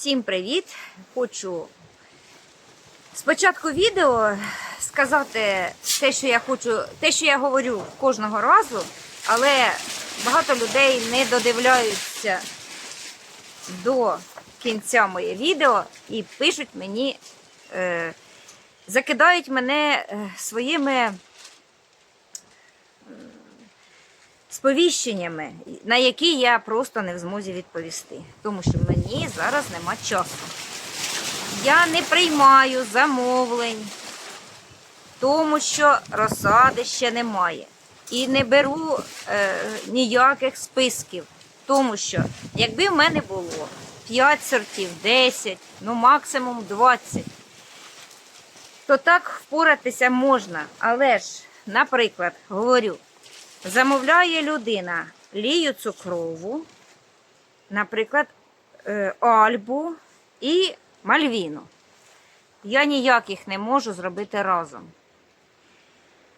Всім привіт! Хочу спочатку відео сказати те, що я хочу, те, що я говорю кожного разу, але багато людей не додивляються до кінця моє відео і пишуть мені, е, закидають мене е, своїми сповіщеннями, на які я просто не в змозі відповісти, тому що мені зараз нема часу. Я не приймаю замовлень, тому що розсади ще немає. І не беру е, ніяких списків, тому що якби в мене було 5 сортів, 10, ну максимум 20, то так впоратися можна. Але ж, наприклад, говорю, замовляє людина лію цукрову, наприклад, е, альбу і мальвіну. Я ніяких не можу зробити разом.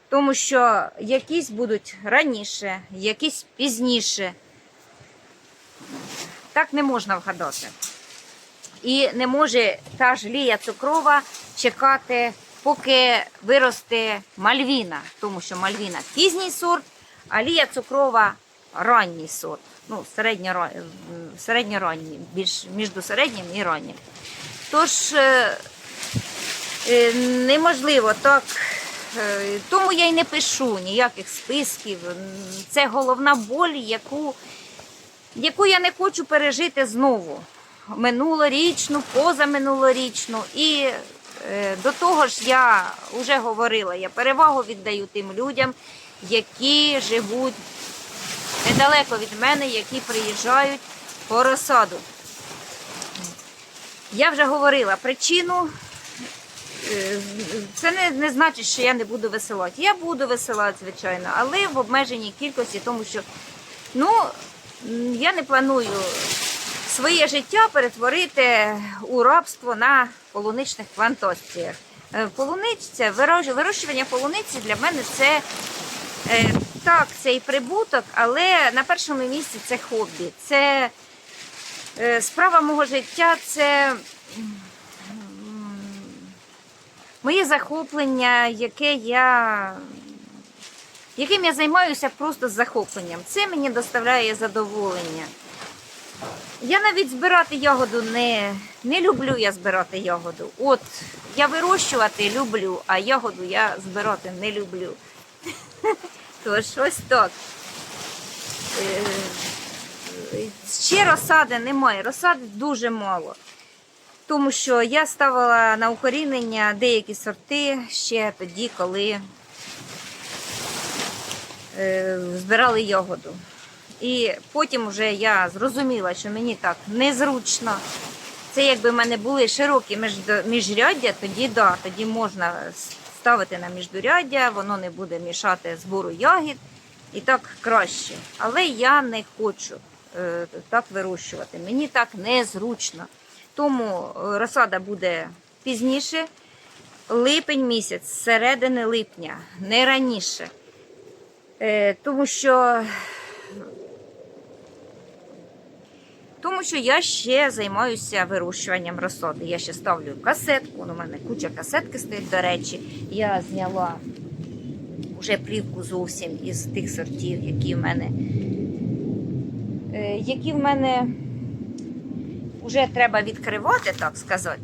Тому що якісь будуть раніше, якісь пізніше. Так не можна вгадати. І не може та ж лія цукрова чекати, поки виросте мальвіна, тому що мальвіна пізній сорт, а лія цукрова ранній сорт. Ну, середньоранній, більш між середнім і раннім. Тож е, е, неможливо так. Е, Тому я й не пишу ніяких списків. Це головна боль, яку, яку я не хочу пережити знову. Минулорічну, позаминулорічну. І до того ж, я вже говорила, я перевагу віддаю тим людям, які живуть недалеко від мене, які приїжджають по розсаду. Я вже говорила причину. Е, Це не, не значить, що я не буду висилати. Я буду висилати, звичайно, але в обмеженій кількості, тому що ну, я не планую своє життя перетворити у рабство на полуничних плантаціях. Е, Полуниця, вирощування полуниці для мене це так, це і прибуток, але на першому місці це хобі. Це е, справа мого життя, це моє захоплення, яке я, яким я займаюся просто захопленням. Це мені доставляє задоволення. Я навіть збирати ягоду не, не люблю я збирати ягоду. От я вирощувати люблю, а ягоду я збирати не люблю. Тож ось так. Е, Ще розсади немає, розсади дуже мало. Тому що я ставила на укорінення деякі сорти ще тоді, коли е, збирали ягоду. І потім вже я зрозуміла, що мені так незручно. Це якби в мене були широкі міжряддя, тоді да, тоді можна ставити на міждуряддя, воно не буде мішати збору ягід і так краще. Але я не хочу е, так вирощувати. Мені так незручно. Тому е, розсада буде пізніше, липень місяць, середини липня, не раніше. Е, тому що тому що я ще займаюся вирощуванням розсади. Я ще ставлю касетку. У мене куча касетки стоїть, до речі. Я зняла вже плівку зовсім із тих сортів, які в мене, е, які в мене вже треба відкривати, так сказати.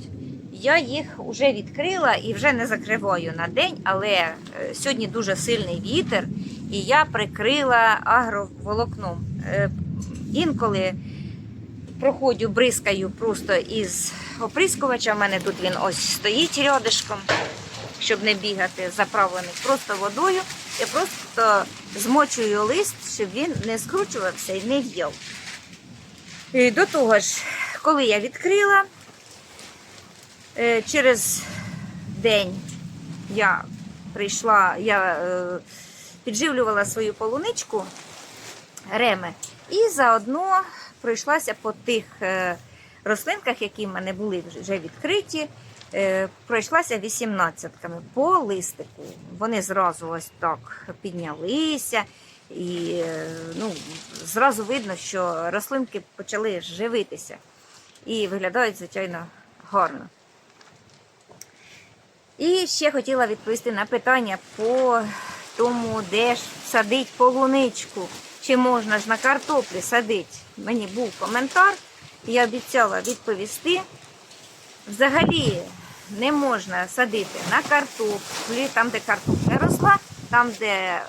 Я їх вже відкрила і вже не закриваю на день, але е, сьогодні дуже сильний вітер, і я прикрила агроволокном. Е, Інколи проходжу, бризкаю просто із оприскувача. У мене тут він ось стоїть рядишком, щоб не бігати, заправлений просто водою. Я просто змочую лист, щоб він не скручувався і не в'яв. І До того ж, коли я відкрила, е, через день я прийшла, я е, підживлювала свою полуничку реми і заодно пройшлася по тих е, рослинках, які в мене були вже відкриті. е, Пройшлася 18-ками по листику. Вони зразу ось так піднялися, і е, ну, зразу видно, що рослинки почали живитися. і виглядають, звичайно, гарно. І ще хотіла відповісти на питання по тому, де ж садить полуничку. Чи можна ж на картоплі садити? Мені був коментар, я обіцяла відповісти. Взагалі не можна садити на картоплі, там, де картопля росла, там, де е,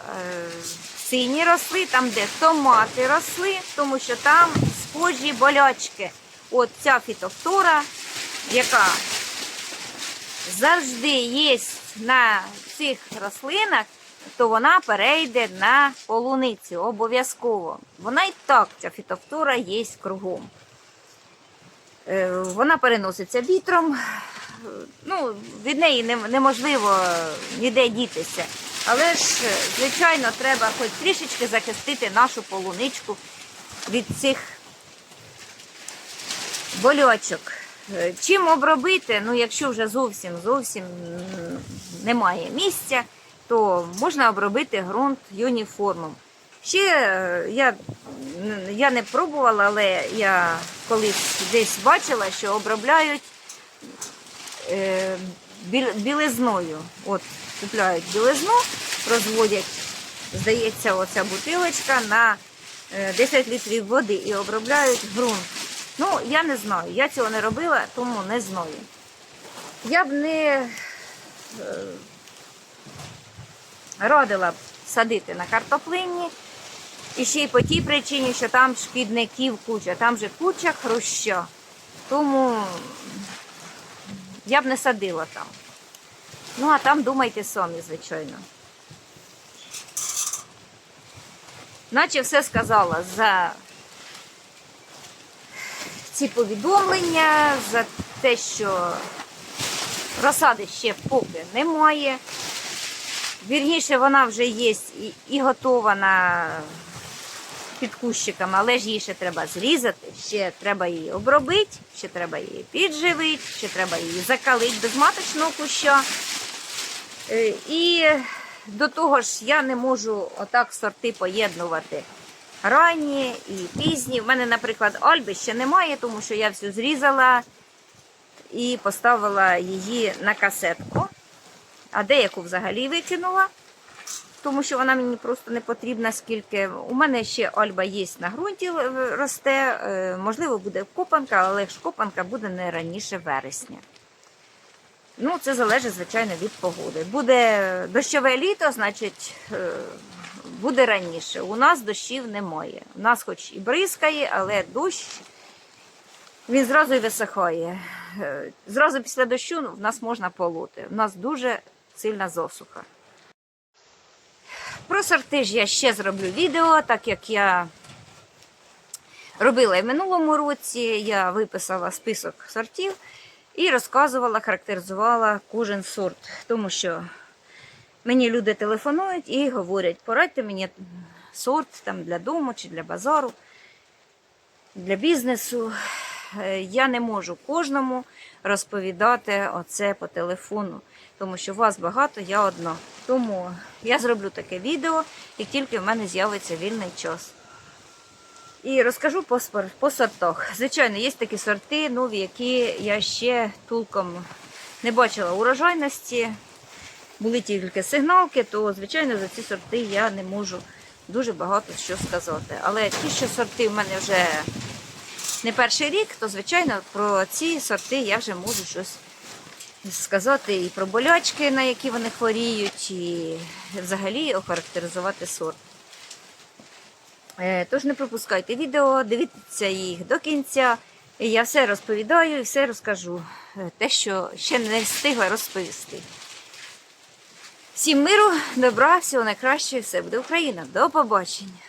сині росли, там, де томати росли, тому що там схожі болячки. От ця фітофтора, яка завжди є на цих рослинах, то вона перейде на полуницю обов'язково. Вона і так, ця фітофтора є кругом. Е, Вона переноситься вітром. Ну, від неї неможливо ніде дітися. Але ж, звичайно, треба хоч трішечки захистити нашу полуничку від цих больочок. Е, Чим обробити, ну якщо вже зовсім зовсім немає місця, то можна обробити ґрунт юніформом. Ще е, я, я не пробувала, але я колись десь бачила, що обробляють е, білизною. От купляють білизну, розводять, здається, оця бутилочка на е, 10 літрів води і обробляють ґрунт. Ну, я не знаю, я цього не робила, тому не знаю. Я б не е, радила б садити на картоплині. І ще й по тій причині, що там шкідників куча, там же куча хруща. Тому я б не садила там. Ну, а там думайте самі, звичайно. Наче все сказала за ці повідомлення, за те, що розсади ще поки немає. Вірніше, вона вже є і, і готова на під кущиками, але ж її ще треба зрізати, ще треба її обробити, ще треба її підживити, ще треба її закалити без маточного куща. Е, І до того ж я не можу отак сорти поєднувати. Ранні і пізні. В мене, наприклад, альби ще немає, тому що я всю зрізала і поставила її на касетку, а деяку взагалі викинула тому що вона мені просто не потрібна, скільки. У мене ще альба є на ґрунті, е, росте. е, Можливо, буде копанка, але ж копанка буде не раніше вересня. Ну, це залежить, звичайно, від погоди. Буде дощове літо, значить, е, буде раніше. У нас дощів немає. У нас хоч і бризкає, але дощ він зразу і висихає. Зразу після дощу в нас можна полоти. У нас дуже сильна засуха. Про сорти ж я ще зроблю відео, так як я робила і в минулому році. Я виписала список сортів і розказувала, характеризувала кожен сорт. Тому що мені люди телефонують і говорять, порадьте мені сорт там, для дому чи для базару, для бізнесу. Е, Я не можу кожному розповідати оце по телефону, тому що вас багато, я одна. Тому я зроблю таке відео, як тільки в мене з'явиться вільний час. І розкажу по, по сортах. Звичайно, є такі сорти, нові, які я ще толком не бачила урожайності. Були тільки сигналки, то, звичайно, за ці сорти я не можу дуже багато що сказати. Але ті, що сорти в мене вже не перший рік, то, звичайно, про ці сорти я вже можу щось сказати і про болячки, на які вони хворіють, і взагалі охарактеризувати сорт. Е, Тож не пропускайте відео, дивіться їх до кінця. Я все розповідаю і все розкажу. Е, Те, що ще не встигла розповісти. Всім миру, добра, всього найкращого, все буде Україна. До побачення!